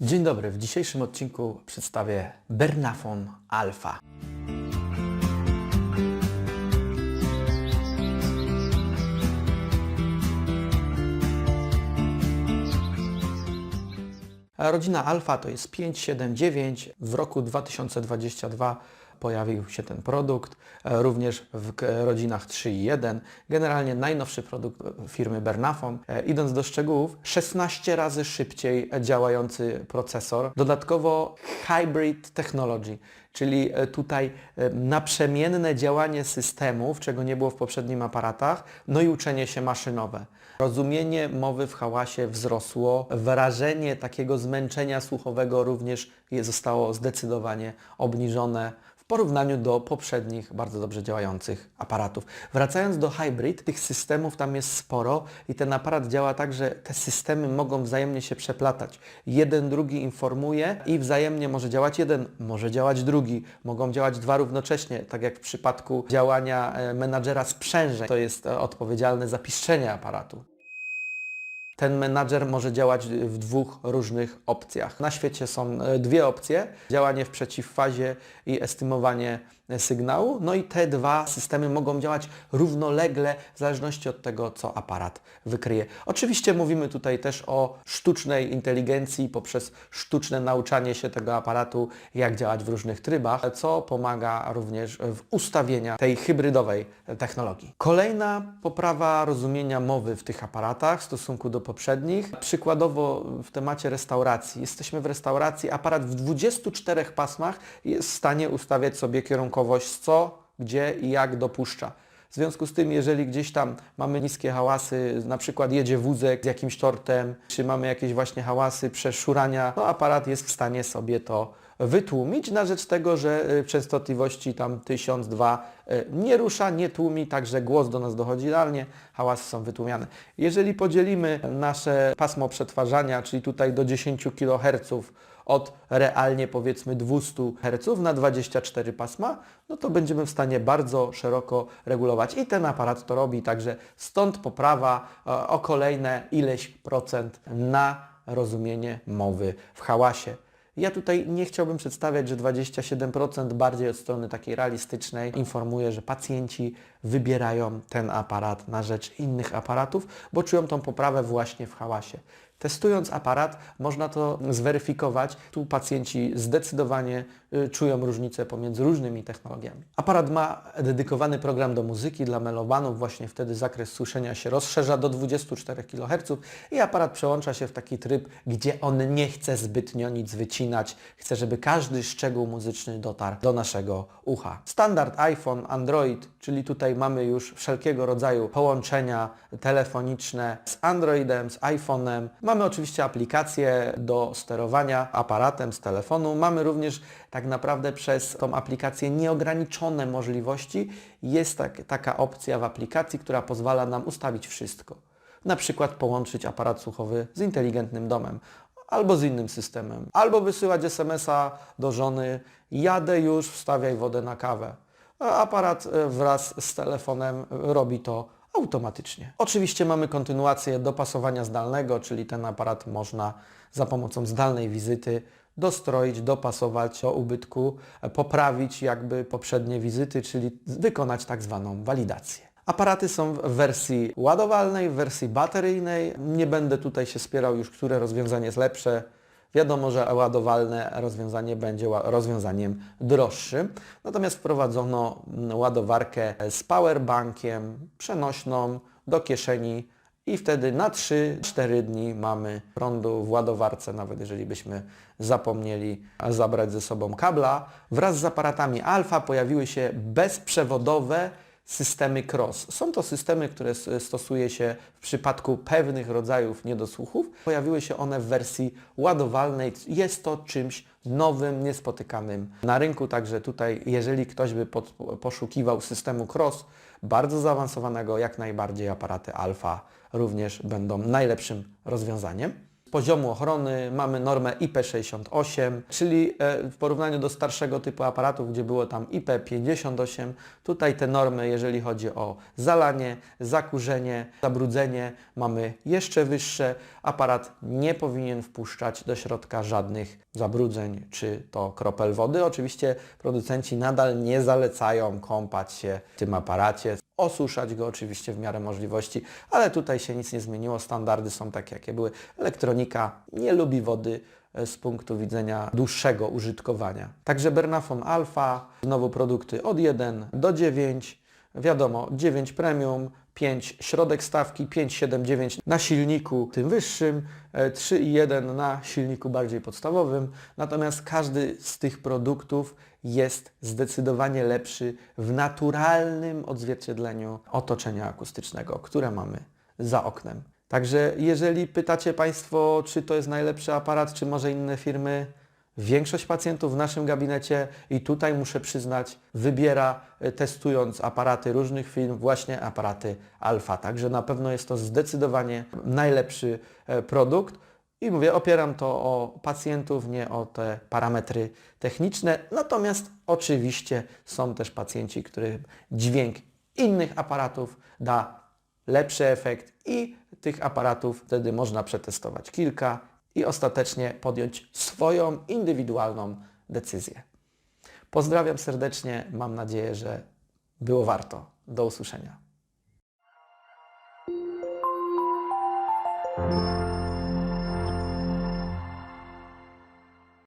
Dzień dobry. W dzisiejszym odcinku przedstawię Bernafon Alpha. Rodzina Alpha to jest 579. W roku 2022 pojawił się ten produkt, e, również w rodzinach 3 i 1. Generalnie najnowszy produkt e, firmy Bernafon. E, Idąc do szczegółów, 16 razy szybciej działający procesor. Dodatkowo Hybrid Technology, czyli tutaj naprzemienne działanie systemów, czego nie było w poprzednich aparatach, no i uczenie się maszynowe. Rozumienie mowy w hałasie wzrosło, wrażenie takiego zmęczenia słuchowego również zostało zdecydowanie obniżone porównaniu do poprzednich bardzo dobrze działających aparatów. Wracając do hybrid, tych systemów tam jest sporo i ten aparat działa tak, że te systemy mogą wzajemnie się przeplatać. Jeden drugi informuje i wzajemnie może działać jeden, może działać drugi, mogą działać dwa równocześnie, tak jak w przypadku działania e, menadżera sprzężeń, to jest e, odpowiedzialne za piszczenie aparatu. Ten menadżer może działać w dwóch różnych opcjach. Na świecie są e, dwie opcje: działanie w przeciwfazie i estymowanie e, sygnału. No i te dwa systemy mogą działać równolegle w zależności od tego, co aparat wykryje. Oczywiście mówimy tutaj też o sztucznej inteligencji poprzez sztuczne nauczanie się tego aparatu, jak działać w różnych trybach, co pomaga również w ustawieniach tej hybrydowej technologii. Kolejna poprawa rozumienia mowy w tych aparatach w stosunku do poprzednich. Przykładowo w temacie restauracji. Jesteśmy w restauracji, aparat w 24 pasmach jest w stanie ustawiać sobie kierunkowość co, gdzie i jak dopuszcza. W związku z tym, jeżeli gdzieś tam mamy niskie hałasy, na przykład jedzie wózek z jakimś tortem, czy mamy jakieś właśnie hałasy przeszurania, no aparat jest w stanie sobie to wytłumić na rzecz tego, że y, częstotliwości tam 1000, 2 y, nie rusza, nie tłumi, także głos do nas dochodzi idealnie, hałasy są wytłumiane. Jeżeli podzielimy nasze pasmo przetwarzania, czyli tutaj do 10 kHz od realnie powiedzmy 200 Hz na 24 pasma, no to będziemy w stanie bardzo szeroko regulować i ten aparat to robi, także stąd poprawa e, o kolejne ileś procent na rozumienie mowy w hałasie. Ja tutaj nie chciałbym przedstawiać, że 27% bardziej od strony takiej realistycznej informuje, że pacjenci wybierają ten aparat na rzecz innych aparatów, bo czują tą poprawę właśnie w hałasie. Testując aparat można to zweryfikować. Tu pacjenci zdecydowanie y, czują różnicę pomiędzy różnymi technologiami. Aparat ma dedykowany program do muzyki dla melomanów, właśnie wtedy zakres słyszenia się rozszerza do 24 kHz i aparat przełącza się w taki tryb, gdzie on nie chce zbytnio nic wycinać, chce, żeby każdy szczegół muzyczny dotarł do naszego ucha. Standard iPhone, Android, czyli tutaj mamy już wszelkiego rodzaju połączenia telefoniczne z Androidem, z iPhone'em. Mamy oczywiście aplikacje do sterowania aparatem z telefonu. Mamy również tak naprawdę przez tą aplikację nieograniczone możliwości. Jest tak, taka opcja w aplikacji, która pozwala nam ustawić wszystko. Na przykład połączyć aparat słuchowy z inteligentnym domem albo z innym systemem, albo wysyłać SMS-a do żony, jadę już, wstawiaj wodę na kawę. A aparat e, wraz z telefonem robi to automatycznie. Oczywiście mamy kontynuację dopasowania zdalnego, czyli ten aparat można za pomocą zdalnej wizyty dostroić, dopasować do ubytku, poprawić jakby poprzednie wizyty, czyli wykonać tak zwaną walidację. Aparaty są w wersji ładowalnej, w wersji bateryjnej. Nie będę tutaj się spierał już, które rozwiązanie jest lepsze. Wiadomo, że ładowalne rozwiązanie będzie rozwiązaniem droższym. Natomiast wprowadzono ładowarkę z powerbankiem przenośną do kieszeni i wtedy na 3-4 dni mamy prądu w ładowarce, nawet jeżeli byśmy zapomnieli zabrać ze sobą kabla. Wraz z aparatami Alfa pojawiły się bezprzewodowe systemy cross. Są to systemy, które stosuje się w przypadku pewnych rodzajów niedosłuchów. Pojawiły się one w wersji ładowalnej. Jest to czymś nowym, niespotykanym na rynku, także tutaj jeżeli ktoś by pod, poszukiwał systemu cross, bardzo zaawansowanego, jak najbardziej aparaty alfa również będą najlepszym rozwiązaniem. Poziomu ochrony mamy normę IP68, czyli e, w porównaniu do starszego typu aparatów, gdzie było tam IP58, tutaj te normy, jeżeli chodzi o zalanie, zakurzenie, zabrudzenie, mamy jeszcze wyższe. Aparat nie powinien wpuszczać do środka żadnych zabrudzeń, czy to kropel wody. Oczywiście producenci nadal nie zalecają kąpać się w tym aparacie, osuszać go oczywiście w miarę możliwości, ale tutaj się nic nie zmieniło, standardy są takie jakie były. Elektronika nie lubi wody e, z punktu widzenia dłuższego użytkowania. Także Bernafon Alpha, znowu produkty od 1 do 9, wiadomo 9 premium, 5 środek stawki, 5,79 na silniku tym wyższym, e, 3,1 na silniku bardziej podstawowym. Natomiast każdy z tych produktów jest zdecydowanie lepszy w naturalnym odzwierciedleniu otoczenia akustycznego, które mamy za oknem. Także jeżeli pytacie Państwo, czy to jest najlepszy aparat, czy może inne firmy, Większość pacjentów w naszym gabinecie i tutaj muszę przyznać, wybiera e, testując aparaty różnych firm właśnie aparaty Alfa. Także na pewno jest to zdecydowanie najlepszy e, produkt. I mówię, opieram to o pacjentów, nie o te parametry techniczne. Natomiast oczywiście są też pacjenci, którym dźwięk innych aparatów da lepszy efekt i tych aparatów wtedy można przetestować kilka i ostatecznie podjąć swoją indywidualną decyzję. Pozdrawiam serdecznie, mam nadzieję, że było warto. Do usłyszenia.